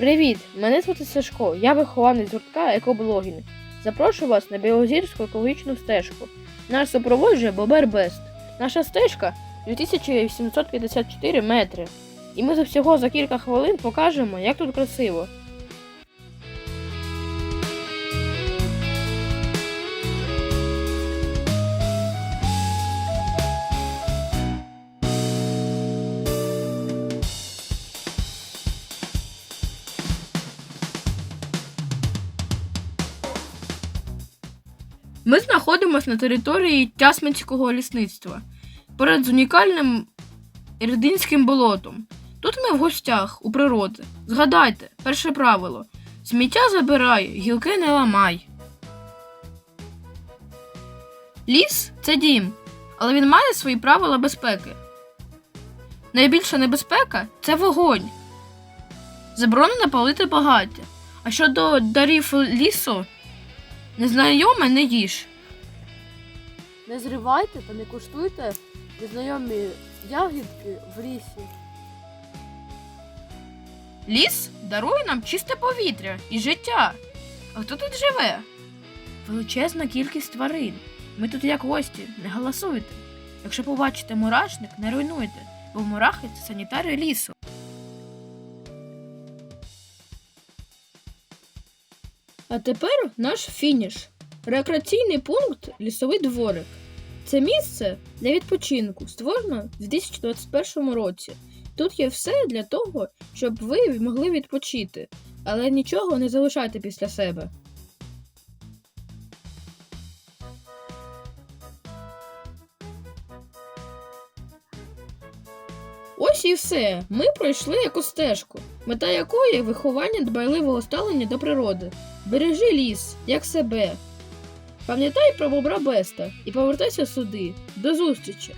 Привіт! Мене звати Сашко, я вихованець гуртка екоблогінг. Запрошую вас на Білозірську екологічну стежку. Нас супроводжує Бобер Бест. Наша стежка 2854 метри. І ми за всього за кілька хвилин покажемо, як тут красиво. Ми знаходимося на території Тясминського лісництва поряд з унікальним Ірдинським болотом. Тут ми в гостях у природи. Згадайте, перше правило: сміття забирай, гілки не ламай. Ліс це дім, але він має свої правила безпеки. Найбільша небезпека це вогонь. Заборонено палити багаття. А щодо дарів лісу, незнайоме не їж. Не зривайте та не куштуйте незнайомі ягідки в лісі. Ліс дарує нам чисте повітря і життя. А хто тут живе? Величезна кількість тварин. Ми тут як гості, не голосуйте. Якщо побачите мурашник, не руйнуйте, бо мурахи це санітари лісу. А тепер наш фініш. Рекреаційний пункт Лісовий дворик. Це місце для відпочинку створено в 2021 році. Тут є все для того, щоб ви могли відпочити, але нічого не залишайте після себе. Ось і все. Ми пройшли якусь стежку, мета якої виховання дбайливого ставлення до природи. Бережи ліс, як себе. Пам'ятай про бобра Беста і повертайся сюди. До зустрічі!